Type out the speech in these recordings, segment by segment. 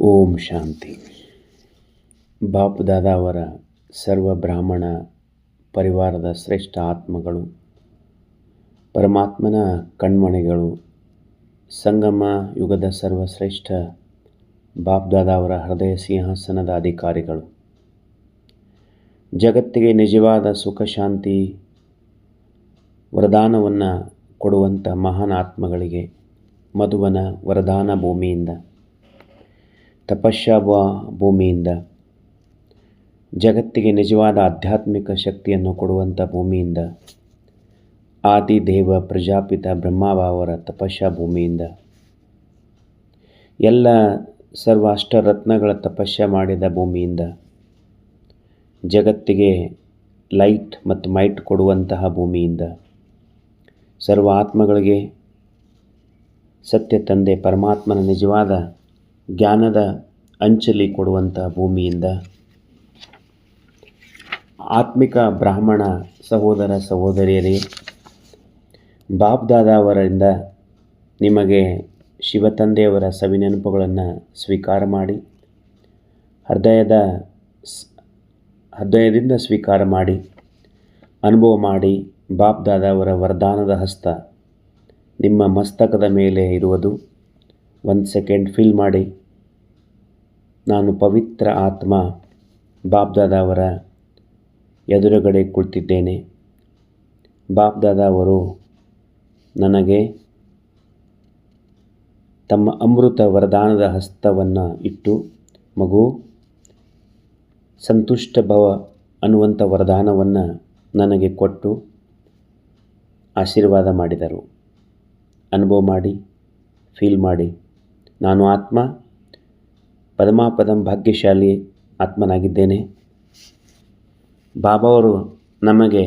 ಓಂ ಶಾಂತಿ. ಬಾಪ್ ದಾದಾ ಅವರ ಸರ್ವ ಬ್ರಾಹ್ಮಣ ಪರಿವಾರದ ಶ್ರೇಷ್ಠ ಆತ್ಮಗಳು, ಪರಮಾತ್ಮನ ಕಣ್ಮಣಿಗಳು, ಸಂಗಮ ಯುಗದ ಸರ್ವಶ್ರೇಷ್ಠ ಬಾಪ್ ದಾದಾ ಅವರ ಹೃದಯ ಸಿಂಹಾಸನದ ಅಧಿಕಾರಿಗಳು. ಜಗತ್ತಿಗೆ ನಿಜವಾದ ಸುಖ ಶಾಂತಿ ವರದಾನವನ್ನು ಕೊಡುವಂಥ ಮಹಾನ್ ಆತ್ಮಗಳಿಗೆ ಮಧುವನ ವರದಾನ ಭೂಮಿಯಿಂದ ತಪಸ್ಯ ಭೂಮಿಯಿಂದ. ಜಗತ್ತಿಗೆ ನಿಜವಾದ ಆಧ್ಯಾತ್ಮಿಕ ಶಕ್ತಿಯನ್ನು ಕೊಡುವಂಥ ಭೂಮಿಯಿಂದ. ಆದಿದೇವ ಪ್ರಜಾಪಿತ ಬ್ರಹ್ಮಬಾವರ ತಪಶ್ಯಾ ಭೂಮಿಯಿಂದ. ಎಲ್ಲ ಸರ್ವ ಅಷ್ಟರತ್ನಗಳ ತಪಶ್ಯ ಮಾಡಿದ ಭೂಮಿಯಿಂದ. ಜಗತ್ತಿಗೆ ಲೈಟ್ ಮತ್ತು ಮೈಟ್ ಕೊಡುವಂತಹ ಭೂಮಿಯಿಂದ. ಸರ್ವ ಆತ್ಮಗಳಿಗೆ ಸತ್ಯ ತಂದೆ ಪರಮಾತ್ಮನ ನಿಜವಾದ ಜ್ಞಾನದ ಅಂಚಲಿ ಕೊಡುವಂಥ ಭೂಮಿಯಿಂದ ಆತ್ಮಿಕ ಬ್ರಾಹ್ಮಣ ಸಹೋದರ ಸಹೋದರಿಯರೇ ಬಾಬ್ದಾದ ಅವರಿಂದ ನಿಮಗೆ ಶಿವತಂದೆಯವರ ಸವಿನೆನಪುಗಳನ್ನು ಸ್ವೀಕಾರ ಮಾಡಿ, ಹೃದಯದ ಹೃದಯದಿಂದ ಸ್ವೀಕಾರ ಮಾಡಿ, ಅನುಭವ ಮಾಡಿ ಬಾಬ್ದಾದ ಅವರ ವರದಾನದ ಹಸ್ತ ನಿಮ್ಮ ಮಸ್ತಕದ ಮೇಲೆ ಇರುವುದು. ಒಂದು ಸೆಕೆಂಡ್ ಫೀಲ್ ಮಾಡಿ. ನಾನು ಪವಿತ್ರ ಆತ್ಮ ಬಾಬ್ದಾದವರ ಎದುರುಗಡೆ ಕುಳಿತಿದ್ದೇನೆ. ಬಾಬ್ದಾದವರು ನನಗೆ ತಮ್ಮ ಅಮೃತ ವರದಾನದ ಹಸ್ತವನ್ನು ಇಟ್ಟು, ಮಗು, ಸಂತುಷ್ಟ ಭವ ಅನ್ನುವಂಥ ವರದಾನವನ್ನು ನನಗೆ ಕೊಟ್ಟು ಆಶೀರ್ವಾದ ಮಾಡಿದರು. ಅನುಭವ ಮಾಡಿ ಫೀಲ್ ಮಾಡಿ, ನಾನು ಆತ್ಮ ಪದಮಾಪದಂ ಭಾಗ್ಯಶಾಲಿ ಆತ್ಮನಾಗಿದ್ದೇನೆ. ಬಾಬಾವರು ನಮಗೆ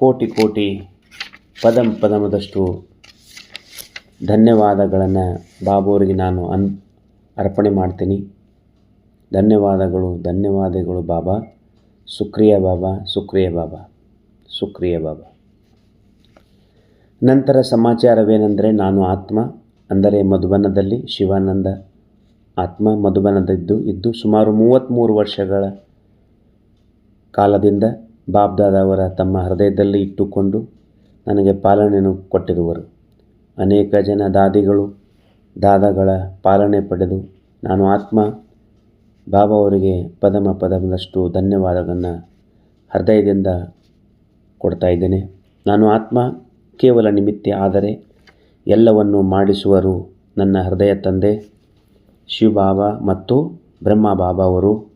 ಕೋಟಿ ಕೋಟಿ ಪದಂ ಪದಮದಷ್ಟು ಧನ್ಯವಾದಗಳನ್ನು ಬಾಬಾವರಿಗೆ ನಾನು ಅನ್, ಅರ್ಪಣೆ ಮಾಡ್ತೀನಿ. ಧನ್ಯವಾದಗಳು ಧನ್ಯವಾದಗಳು ಬಾಬಾ. ಸುಕ್ರಿಯ ಬಾಬಾ ಸುಕ್ರಿಯ ಬಾಬಾ ಸುಕ್ರಿಯ ಬಾಬಾ. ನಂತರ ಸಮಾಚಾರವೇನೆಂದರೆ ನಾನು ಆತ್ಮ, ಅಂದರೆ ಮಧುಬನದಲ್ಲಿ ಶಿವಾನಂದ. ಆತ್ಮ ಮಧುಬನದಿದ್ದು ಇದ್ದು ಸುಮಾರು ಮೂವತ್ತ್ಮೂರು ವರ್ಷಗಳ ಕಾಲದಿಂದ ಬಾಬ್ದಾದವರ ತಮ್ಮ ಹೃದಯದಲ್ಲಿ ಇಟ್ಟುಕೊಂಡು ನನಗೆ ಪಾಲನೆಯನ್ನು ಕೊಟ್ಟಿರುವರು. ಅನೇಕ ಜನ ದಾದಿಗಳು, ದಾದಗಳ ಪಾಲನೆ ಪಡೆದು ನಾನು ಆತ್ಮ ಬಾಬಾ ಅವರಿಗೆ ಪದಮ ಪದಮದಷ್ಟು ಧನ್ಯವಾದಗಳನ್ನು ಹೃದಯದಿಂದ ಕೊಡ್ತಾ ಇದ್ದೇನೆ. ನಾನು ಆತ್ಮ ಕೇವಲ ನಿಮಿತ್ತ ಆದರೆ ಎಲ್ಲವನ್ನು ಮಾಡಿಸುವರು ನನ್ನ ಹೃದಯ ತಂದೆ. ಶಿವಬಾಬಾ ಮತ್ತು ಬ್ರಹ್ಮ ಬಾಬಾ ಅವರು.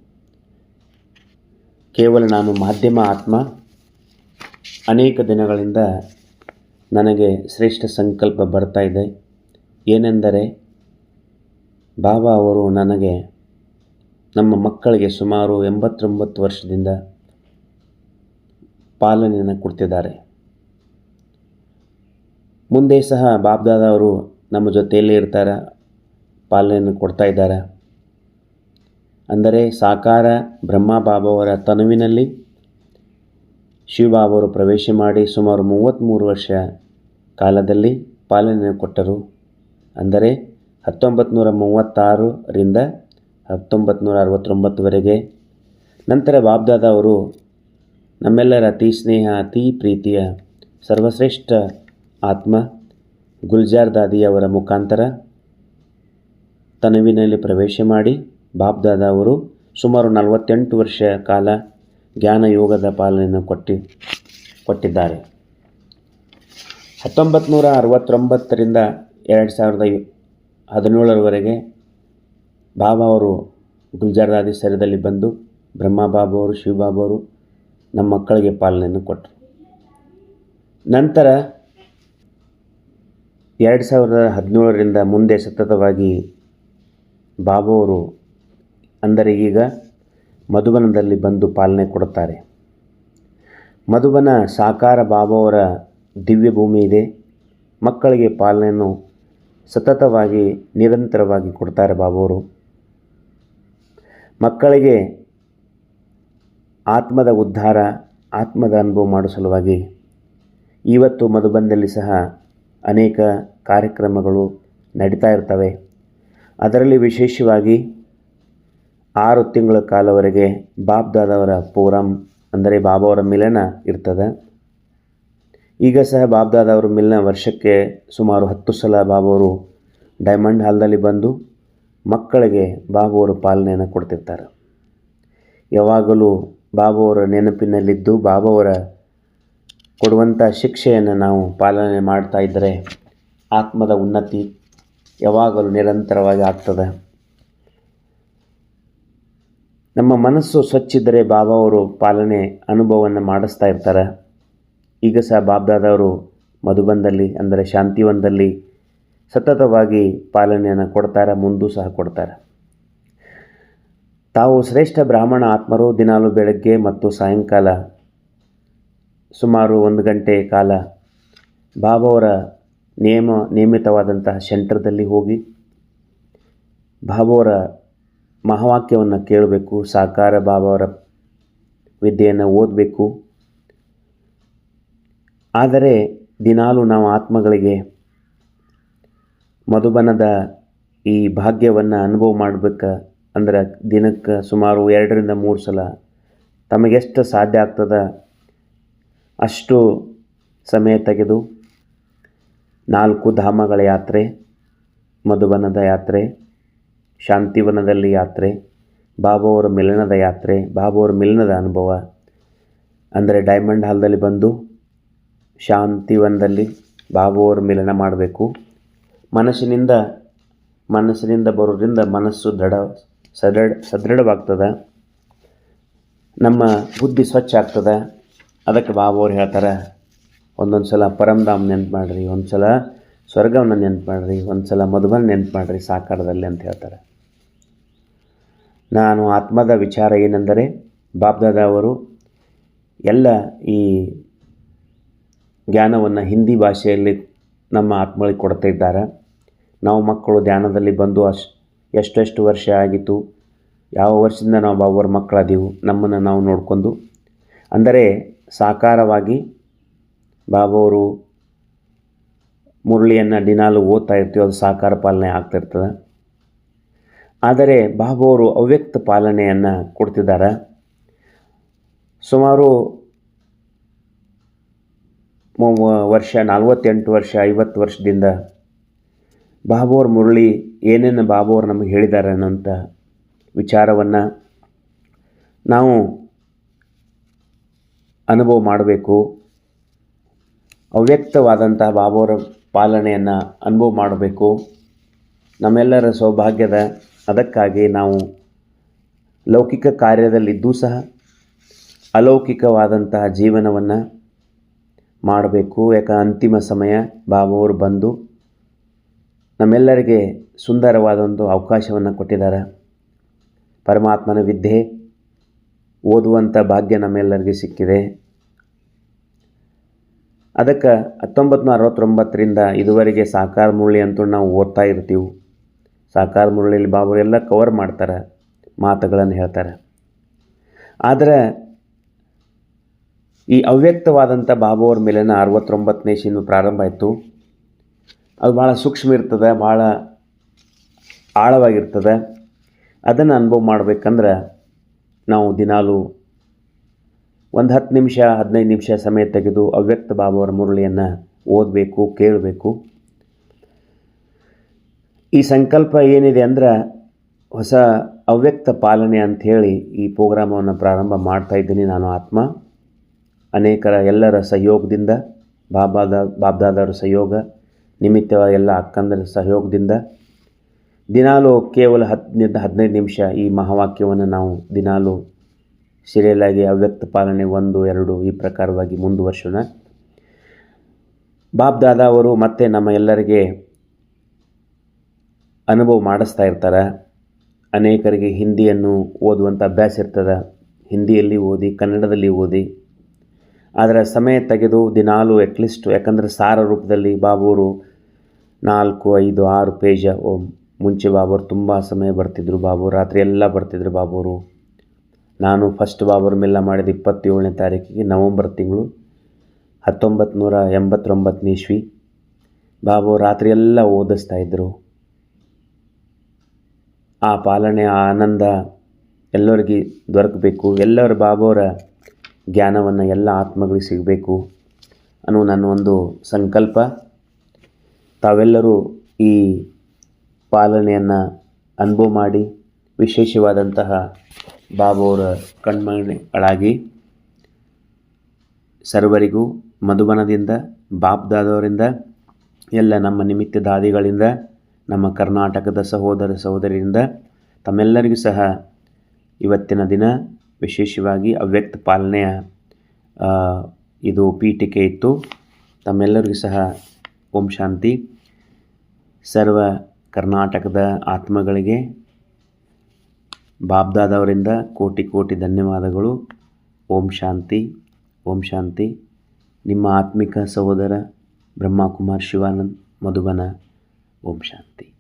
ಕೇವಲ ನಾನು ಮಾಧ್ಯಮ ಆತ್ಮ. ಅನೇಕ ದಿನಗಳಿಂದ ನನಗೆ ಶ್ರೇಷ್ಠ ಸಂಕಲ್ಪ ಬರ್ತಾ ಇದೆ. ಏನೆಂದರೆ, ಬಾಬಾ ಅವರು ನನಗೆ ನಮ್ಮ ಮಕ್ಕಳಿಗೆ ಸುಮಾರು ಎಂಬತ್ತೊಂಬತ್ತು ವರ್ಷದಿಂದ ಪಾಲನೆಯನ್ನು ಕೊಡ್ತಿದ್ದಾರೆ. ಮುಂದೆ ಸಹ ಬಾಬ್ದಾದವರು ನಮ್ಮ ಜೊತೆಯಲ್ಲೇ ಇರ್ತಾರೆ. ಪಾಲನೆಯನ್ನು ಕೊಡ್ತಾ ಇದ್ದಾರೆ. ಅಂದರೆ ಸಾಕಾರ ಬ್ರಹ್ಮ ಬಾಬಾವರ ತನುವಿನಲ್ಲಿ ಶಿವಬಾಬಾವರು ಪ್ರವೇಶ ಮಾಡಿ ಸುಮಾರು ಮೂವತ್ತ್ಮೂರು ವರ್ಷ ಕಾಲದಲ್ಲಿ ಪಾಲನೆಯನ್ನು ಕೊಟ್ಟರು. ಅಂದರೆ ಹತ್ತೊಂಬತ್ತು ನೂರ ಮೂವತ್ತಾರರಿಂದ ಹತ್ತೊಂಬತ್ತು ನೂರ ಅರವತ್ತೊಂಬತ್ತುವರೆಗೆ ನಂತರ ಬಾಬ್ದಾದ ಅವರು, ನಮ್ಮೆಲ್ಲರ ಅತಿ ಸ್ನೇಹ ಅತಿ ಪ್ರೀತಿಯ ಸರ್ವಶ್ರೇಷ್ಠ ಆತ್ಮ ಗುಲ್ಜಾರ್ ದಾದಿಯವರ ಮುಖಾಂತರ ತನುವಿನಲ್ಲಿ ಪ್ರವೇಶ ಮಾಡಿ ಬಾಬ್ದಾದ ಅವರು ಸುಮಾರು ನಲವತ್ತೆಂಟು ವರ್ಷ ಕಾಲ ಜ್ಞಾನ ಯೋಗದ ಪಾಲನೆಯನ್ನು ಕೊಟ್ಟಿ, ಕೊಟ್ಟಿದ್ದಾರೆ. ಹತ್ತೊಂಬತ್ತು ನೂರ ಅರವತ್ತೊಂಬತ್ತರಿಂದ ಎರಡು ಸಾವಿರದ ಹದಿನೇಳರವರೆಗೆ ಬಾಬಾ ಅವರು ಗುಲ್ಜಾರ್ದಾದಿ ಸರದಲ್ಲಿ ಬಂದು ಬ್ರಹ್ಮ ಬಾಬು ಅವರು, ಶಿವಬಾಬು ಅವರು ನಮ್ಮ ಮಕ್ಕಳಿಗೆ ಪಾಲನೆಯನ್ನು ಕೊಟ್ಟರು. ನಂತರ ಎರಡು ಸಾವಿರದ ಹದಿನೇಳರಿಂದ ಮುಂದೆ ಸತತವಾಗಿ ಬಾಬಾ ಅಂದರೆ ಈಗ ಮಧುಬನದಲ್ಲಿ ಬಂದು ಪಾಲನೆ ಕೊಡುತ್ತಾರೆ. ಮಧುಬನ ಸಾಕಾರ ಬಾಬಾವರ ದಿವ್ಯ ಭೂಮಿ ಇದೆ. ಮಕ್ಕಳಿಗೆ ಪಾಲನೆಯನ್ನು ಸತತವಾಗಿ ನಿರಂತರವಾಗಿ ಕೊಡ್ತಾರೆ ಬಾಬಾವರು. ಮಕ್ಕಳಿಗೆ ಆತ್ಮದ ಉದ್ಧಾರ, ಆತ್ಮದ ಅನುಭವ ಮಾಡೋ ಸಲುವಾಗಿ ಇವತ್ತು ಮಧುಬನದಲ್ಲಿ ಸಹ ಅನೇಕ ಕಾರ್ಯಕ್ರಮಗಳು ನಡೀತಾ ಇರ್ತವೆ. ಅದರಲ್ಲಿ ವಿಶೇಷವಾಗಿ ಆರು ತಿಂಗಳ ಕಾಲವರೆಗೆ ಬಾಬ್ದಾದವರ ಪೂರಂ ಅಂದರೆ ಬಾಬಾವರ ಮಿಲನ ಇರ್ತದೆ. ಈಗ ಸಹ ಬಾಬ್ದಾದವರು ಮಿಲನ ವರ್ಷಕ್ಕೆ ಸುಮಾರು ಹತ್ತು ಸಲ ಬಾಬಾವರು ಡೈಮಂಡ್ ಹಾಲ್ದಲ್ಲಿ ಬಂದು ಮಕ್ಕಳಿಗೆ ಬಾಬುವರು ಪಾಲನೆಯನ್ನು ಕೊಡ್ತಿರ್ತಾರೆ. ಯಾವಾಗಲೂ ಬಾಬುವರ ನೆನಪಿನಲ್ಲಿದ್ದು ಬಾಬಾವರ ಕೊಡುವಂಥ ಶಿಕ್ಷೆಯನ್ನು ನಾವು ಪಾಲನೆ ಮಾಡ್ತಾ ಇದ್ದರೆ ಆತ್ಮದ ಉನ್ನತಿ ಯಾವಾಗಲೂ ನಿರಂತರವಾಗಿ ಆಗ್ತದೆ. ನಮ್ಮ ಮನಸ್ಸು ಸ್ವಚ್ಛಿದ್ದರೆ ಬಾಬಾ ಅವರು ಪಾಲನೆ ಅನುಭವವನ್ನು ಮಾಡಿಸ್ತಾ ಇರ್ತಾರೆ. ಈಗ ಸಹ ಬಾಬ್ದಾದವರು ಮಧುಬಂದಲ್ಲಿ ಅಂದರೆ ಶಾಂತಿವನದಲ್ಲಿ ಸತತವಾಗಿ ಪಾಲನೆಯನ್ನು ಕೊಡ್ತಾರೆ, ಮುಂದೂ ಸಹ ಕೊಡ್ತಾರೆ. ತಾವು ಶ್ರೇಷ್ಠ ಬ್ರಾಹ್ಮಣ ಆತ್ಮರು ದಿನಾಲು ಬೆಳಗ್ಗೆ ಮತ್ತು ಸಾಯಂಕಾಲ ಸುಮಾರು ಒಂದು ಗಂಟೆ ಕಾಲ ಬಾಬಾವರ ನಿಯಮ ನಿಯಮಿತವಾದಂತಹ ಸೆಂಟರ್ದಲ್ಲಿ ಹೋಗಿ ಬಾಬಾವರ ಮಹಾವಾಕ್ಯವನ್ನು ಕೇಳಬೇಕು, ಸಾಕಾರ ಬಾಬಾವರ ವಿದ್ಯೆಯನ್ನು ಓದಬೇಕು. ಆದರೆ ದಿನಾಲು ನಾವು ಆತ್ಮಗಳಿಗೆ ಮಧುಬನದ ಈ ಭಾಗ್ಯವನ್ನು ಅನುಭವ ಮಾಡಬೇಕು ಅಂದ್ರೆ ದಿನಕ್ಕೆ ಸುಮಾರು ಎರಡರಿಂದ ಮೂರು ಸಲ ತಮಗೆಷ್ಟು ಸಾಧ್ಯ ಆಗ್ತದ ಅಷ್ಟು ಸಮಯ ತೆಗೆದು ನಾಲ್ಕು ಧಾಮಗಳ ಯಾತ್ರೆ ಮಧುಬನದ ಯಾತ್ರೆ, ಶಾಂತಿವನದಲ್ಲಿ ಯಾತ್ರೆ, ಬಾಬಾವರ ಮಿಲನದ ಯಾತ್ರೆ, ಬಾಬಾವರ ಮಿಲನದ ಅನುಭವ. ಅಂದರೆ ಡೈಮಂಡ್ ಹಾಲ್ದಲ್ಲಿ ಬಂದು ಶಾಂತಿವನದಲ್ಲಿ ಬಾಬುವರ ಮಿಲನ ಮಾಡಬೇಕು. ಮನಸ್ಸಿನಿಂದ ಮನಸ್ಸಿನಿಂದ ಬರೋದ್ರಿಂದ ಮನಸ್ಸು ದೃಢ, ಸದೃಢ, ಸದೃಢವಾಗ್ತದೆ. ನಮ್ಮ ಬುದ್ಧಿ ಸ್ವಚ್ಛ ಆಗ್ತದೆ. ಅದಕ್ಕೆ ಬಾಬುವ್ರು ಹೇಳ್ತಾರೆ ಒಂದೊಂದು ಸಲ ಪರಮಧಾಮ್ ನೆನ್ಪು ಮಾಡಿರಿ ಒಂದು ಸಲ ಸ್ವರ್ಗವನ್ನು ನೆನ್ಪು ಮಾಡಿರಿ ಒಂದು ಸಲ ಮಧುಬನ್ ನೆನ್ಪು ಮಾಡಿರಿ ಸಾಕಾರದಲ್ಲಿ ಅಂತ ಹೇಳ್ತಾರೆ. ನಾನು ಆತ್ಮದ ವಿಚಾರ ಏನೆಂದರೆ ಬಾಬ್ದಾದ ಅವರು ಎಲ್ಲ ಈ ಜ್ಞಾನವನ್ನು ಹಿಂದಿ ಭಾಷೆಯಲ್ಲಿ ನಮ್ಮ ಆತ್ಮಗಳಿಗೆ ಕೊಡ್ತಾ ಇದ್ದಾರೆ. ನಾವು ಮಕ್ಕಳು ಧ್ಯಾನದಲ್ಲಿ ಬಂದು ಅಶ್, ಎಷ್ಟೆಷ್ಟು ವರ್ಷ ಆಗಿತ್ತು, ಯಾವ ವರ್ಷದಿಂದ ನಾವು ಬಾಬಾವ್ರ ಮಕ್ಕಳಾದೀವು ನಮ್ಮನ್ನು ನಾವು ನೋಡಿಕೊಂಡು, ಅಂದರೆ ಸಾಕಾರವಾಗಿ ಬಾಬಾವರು ಮುರಳಿಯನ್ನು ದಿನಾಲು ಓದ್ತಾ ಇರ್ತೀವಿ, ಅದು ಸಾಕಾರ ಪಾಲನೆ ಆಗ್ತಿರ್ತದೆ. ಆದರೆ ಬಾಬಾವರು ಅವ್ಯಕ್ತ ಪಾಲನೆಯನ್ನು ಕೊಡ್ತಿದ್ದಾರೆ. ಸುಮಾರು ವರ್ಷ, ನಲ್ವತ್ತೆಂಟು ವರ್ಷ, ಐವತ್ತು ವರ್ಷದಿಂದ ಬಾಬುವ್ರ ಮುರಳಿ ಏನೇನು ಬಾಬುವ್ರು ನಮಗೆ ಹೇಳಿದ್ದಾರೆ ಅನ್ನೋಂಥ ವಿಚಾರವನ್ನು ನಾವು ಅನುಭವ ಮಾಡಬೇಕು. ಅವ್ಯಕ್ತವಾದಂತಹ ಬಾಬುವರ ಪಾಲನೆಯನ್ನು ಅನುಭವ ಮಾಡಬೇಕು. ನಮ್ಮೆಲ್ಲರ ಸೌಭಾಗ್ಯದ ಅದಕ್ಕಾಗಿ ನಾವು ಲೌಕಿಕ ಕಾರ್ಯದಲ್ಲಿದ್ದೂ ಸಹ ಅಲೌಕಿಕವಾದಂತಹ ಜೀವನವನ್ನು ಮಾಡಬೇಕು. ಯಾಕೆ ಅಂತಿಮ ಸಮಯ ಬಾಬಾವರು ಬಂದು ನಮ್ಮೆಲ್ಲರಿಗೆ ಸುಂದರವಾದ ಒಂದು ಅವಕಾಶವನ್ನು ಕೊಟ್ಟಿದ್ದಾರೆ. ಪರಮಾತ್ಮನ ವಿದ್ಯೆ ಓದುವಂಥ ಭಾಗ್ಯ ನಮ್ಮೆಲ್ಲರಿಗೆ ಸಿಕ್ಕಿದೆ. ಅದಕ್ಕೆ ಹತ್ತೊಂಬತ್ತು ನೂರ ಅರವತ್ತೊಂಬತ್ತರಿಂದ ಇದುವರೆಗೆ ಸಾಕಾರ ಮುರಳಿ ಅಂತೂ ನಾವು ಓದ್ತಾ ಇರ್ತೀವಿ. ಸಾಕಾರ ಬಾಬರು ಎಲ್ಲ ಕವರ್ ಮಾಡ್ತಾರೆ, ಮಾತುಗಳನ್ನು ಹೇಳ್ತಾರೆ. ಆದರೆ ಈ ಅವ್ಯಕ್ತವಾದಂಥ ಬಾಬುವ್ರ ಮೇಲಿನ ಅರವತ್ತೊಂಬತ್ತನೇ ಇಸ್ವಿಯಿಂದ ಪ್ರಾರಂಭ ಆಯಿತು. ಅದು ಭಾಳ ಸೂಕ್ಷ್ಮ ಇರ್ತದೆ, ಭಾಳ ಆಳವಾಗಿರ್ತದೆ. ಅದನ್ನು ಅನುಭವ ಮಾಡ್ಬೇಕಂದ್ರೆ ನಾವು ದಿನಾಲು ಒಂದು ಹತ್ತು ನಿಮಿಷ, ಹದಿನೈದು ನಿಮಿಷ ಸಮಯ ತೆಗೆದು ಅವ್ಯಕ್ತ ಬಾಬುವರ ಮುರಳಿಯನ್ನು ಓದಬೇಕು, ಕೇಳಬೇಕು. ಈ ಸಂಕಲ್ಪ ಏನಿದೆ ಅಂದ್ರೆ ಹೊಸ ಅವ್ಯಕ್ತ ಪಾಲನೆ ಅಂಥೇಳಿ ಈ ಪ್ರೋಗ್ರಾಮವನ್ನು ಪ್ರಾರಂಭ ಮಾಡ್ತಾ ಇದ್ದೀನಿ ನಾನು ಆತ್ಮ. ಅನೇಕರ ಎಲ್ಲರ ಸಹಯೋಗದಿಂದ, ಬಾಬಾದ ಬಾಬ್ದಾದವರ ಸಹಯೋಗ ನಿಮಿತ್ತ ಎಲ್ಲ ಅಕ್ಕಂದರ ಸಹಯೋಗದಿಂದ ದಿನಾಲು ಕೇವಲ ಹತ್ತರಿಂದ ಹದಿನೈದು ನಿಮಿಷ ಈ ಮಹಾವಾಕ್ಯವನ್ನು ನಾವು ದಿನಾಲು ಸೀರಿಯಲಾಗಿ ಅವ್ಯಕ್ತ ಪಾಲನೆ ಒಂದು, ಎರಡು ಈ ಪ್ರಕಾರವಾಗಿ ಮುಂದುವರ್ಸೋಣ. ಬಾಬ್ ದಾದಾ ಅವರು ಮತ್ತೆ ನಮ್ಮ ಎಲ್ಲರಿಗೆ ಅನುಭವ ಮಾಡಿಸ್ತಾ ಇರ್ತಾರೆ. ಅನೇಕರಿಗೆ ಹಿಂದಿಯನ್ನು ಓದುವಂಥ ಅಭ್ಯಾಸ ಇರ್ತದೆ. ಹಿಂದಿಯಲ್ಲಿ ಓದಿ, ಕನ್ನಡದಲ್ಲಿ ಓದಿ. ಆದರೆ ಸಮಯ ತೆಗೆದು ದಿನಾಲು ಅಟ್ಲೀಸ್ಟ್ ಯಾಕಂದರೆ ಸಾರ ರೂಪದಲ್ಲಿ ಬಾಬೂರು ನಾಲ್ಕು, ಐದು, ಆರು ಪೇಜ ಮುಂಚೆ ಬಾಬುರು ತುಂಬ ಸಮಯ ಬರ್ತಿದ್ರು. ಬಾಬು ರಾತ್ರಿ ಎಲ್ಲ ಬರ್ತಿದ್ರು ಬಾಬುವರು ನಾನು ಫಸ್ಟ್ ಬಾಬರ್ ಮಿಲ್ಲ ಮಾಡಿದ ಇಪ್ಪತ್ತೇಳನೇ ತಾರೀಕಿಗೆ ನವಂಬರ್ ತಿಂಗಳು ಹತ್ತೊಂಬತ್ತು ನೂರ ಎಂಬತ್ತೊಂಬತ್ತನೇ ಇಸ್ವಿ. ಬಾಬು ರಾತ್ರಿಯೆಲ್ಲ ಓದಿಸ್ತಾ ಇದ್ದರು ಆ ಪಾಲನೆಯ ಆನಂದ ಎಲ್ಲರಿಗೆ ದೊರಕಬೇಕು. ಎಲ್ಲರ ಬಾಬೋರ ಜ್ಞಾನವನ್ನು ಎಲ್ಲ ಆತ್ಮಗಳಿಗೆ ಸಿಗಬೇಕು ಅನ್ನೋ ನನ್ನ ಒಂದು ಸಂಕಲ್ಪ. ತಾವೆಲ್ಲರೂ ಈ ಪಾಲನೆಯನ್ನು ಅನುಭವ ಮಾಡಿ ವಿಶೇಷವಾದಂತಹ ಬಾಬೋರ ಕಣ್ಮಣಿಗಳಾಗಿ ಸರ್ವರಿಗೂ ಮಧುಬನದಿಂದ, ಬಾಬ್ದಾದವರಿಂದ, ಎಲ್ಲ ನಮ್ಮ ನಿಮಿತ್ತ ದಾದಿಗಳಿಂದ, ನಮ್ಮ ಕರ್ನಾಟಕದ ಸಹೋದರ ಸಹೋದರಿಯಿಂದ ತಮ್ಮೆಲ್ಲರಿಗೂ ಸಹ ಇವತ್ತಿನ ದಿನ ವಿಶೇಷವಾಗಿ ಅವ್ಯಕ್ತ ಪಾಲನೆಯ ಇದು ಪೀಠಿಕೆ ಇತ್ತು. ತಮ್ಮೆಲ್ಲರಿಗೂ ಸಹ ಓಂ ಶಾಂತಿ. ಸರ್ವ ಕರ್ನಾಟಕದ ಆತ್ಮಗಳಿಗೆ ಬಾಬ್ದಾದವರಿಂದ ಕೋಟಿ ಕೋಟಿ ಧನ್ಯವಾದಗಳು. ಓಂ ಶಾಂತಿ ಓಂ ಶಾಂತಿ. ನಿಮ್ಮ ಆತ್ಮಿಕ ಸಹೋದರ ಬ್ರಹ್ಮಕುಮಾರ್ ಶಿವಾನಂದ್ ಮಧುಬನ. ಓಂ ಶಾಂತಿ.